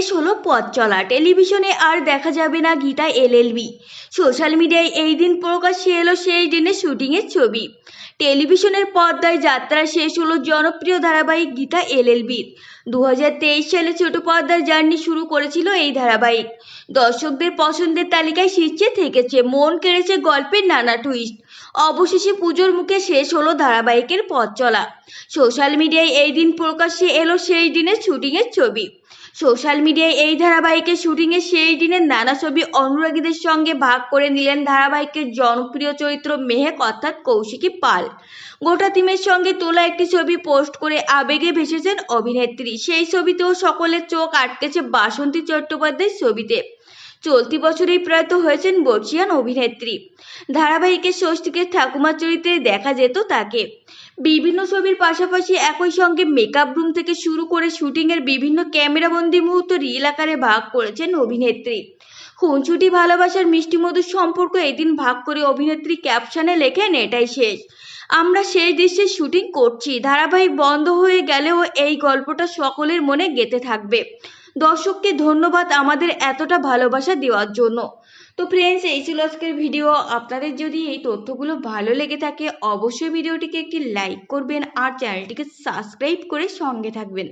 শেষ হলো পথ চলা। টেলিভিশনে আর দেখা যাবে না গীতা এলএলবি সোশ্যাল মিডিয়ায় এই দিন প্রকাশ্যে এলো সেই দিনের শুটিংয়ের ছবি। টেলিভিশনের পর্দায় যাত্রা শেষ হলো জনপ্রিয় ধারাবাহিক গীতা এলএলবির দু সালে ছোট পর্দার জার্নি শুরু করেছিল এই ধারাবাহিক। দর্শকদের পছন্দের তালিকায় শীর্ষে থেকেছে, মন কেড়েছে গল্পের নানা টুইস্ট অবশেষে পুজোর মুখে শেষ হলো ধারাবাহিকের পথ চলা। সোশ্যাল মিডিয়ায় এই দিন প্রকাশ্যে এলো সেই দিনের শুটিংয়ের ছবি। সোশ্যাল মিডিয়ায় এই ধারাবাহিকের শুটিংয়ে সেই দিনের নানা ছবি অনুরাগীদের সঙ্গে ভাগ করে নিলেন ধারাবাহিকের জনপ্রিয় চরিত্র মেহেক, অর্থাৎ কৌশিকী পাল। গোটা টিমের সঙ্গে তোলা একটি ছবি পোস্ট করে আবেগে ভেসেছেন অভিনেত্রী। সেই ছবিতেও সকলের চোখ আটকেছে বাসন্তী চট্টোপাধ্যায়ের ছবিতে। চলতি বছরেই প্রয়াত হয়েছেন বর্ষিয়ান অভিনেত্রী। ধারাবাহিকের ষষ্ঠীকে ঠাকুমার চরিত্রে দেখা যেত তাকে। বিভিন্ন ছবির পাশাপাশি একই সঙ্গে মেকআপ রুম থেকে শুরু করে শুটিংয়ের বিভিন্ন ক্যামেরাবন্দি মুহূর্ত রিল আকারে ভাগ করেছেন অভিনেত্রী। খুনছুটি ভালোবাসার মিষ্টি মধুর সম্পর্ক এদিন ভাগ করে অভিনেত্রী ক্যাপশনে লেখেন, এটাই শেষ। আমরা সেই দৃশ্যে শুটিং করছি। ধারাবাহিক বন্ধ হয়ে গেলেও এই গল্পটা সকলের মনে গেঁথে থাকবে। দর্শককে ধন্যবাদ আমাদের এতটা ভালোবাসা দেওয়ার জন্য। তো ফ্রেন্ডস এই ছিল আজকের ভিডিও আপনাদের যদি এই তথ্যগুলো ভালো লেগে থাকে, অবশ্যই ভিডিওটিকে একটি লাইক করবেন আর চ্যানেলটিকে সাবস্ক্রাইব করে সঙ্গে থাকবেন।